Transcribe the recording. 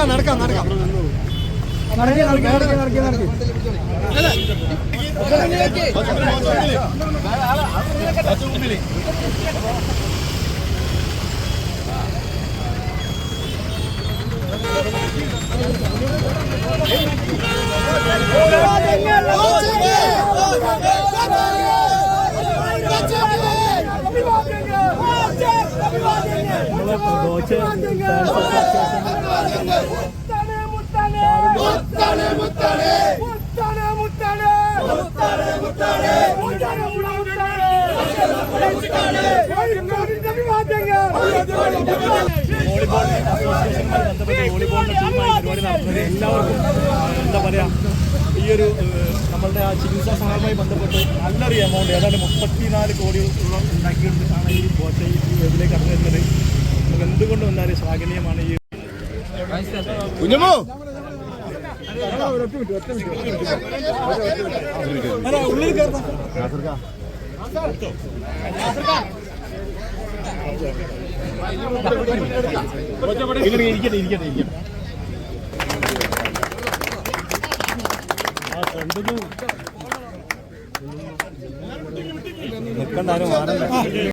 നടക്കാം നടക്കാം നടക്കാം. നടക്കാം നടക്കി വോളിബോൾ അസോസിയേഷനുമായി ബന്ധപ്പെട്ട് വോളിബോളിന്റെ ടീമായി പരിപാടി നടത്തുന്നത് എല്ലാവർക്കും എന്താ പറയാ ഈ ഒരു നമ്മളുടെ ആ ചികിത്സാ സഹായവുമായി ബന്ധപ്പെട്ട് നല്ലൊരു എമൗണ്ട് ഏതാണ്ട് മുപ്പത്തിനാല് കോടി ഉണ്ടാക്കിയെടുത്തിട്ടാണ് ഈ ബോട്ട് വന്നാലും ശ്ലാഘനീയമാണ് ഈ കുഞ്ഞമ്മോ? ഉള്ളിൽ കയറുന്ന ഇരിക്കട്ടെ ഇരിക്കട്ടെ ഇരിക്കട്ടെ. നിൽക്കണ്ടാരും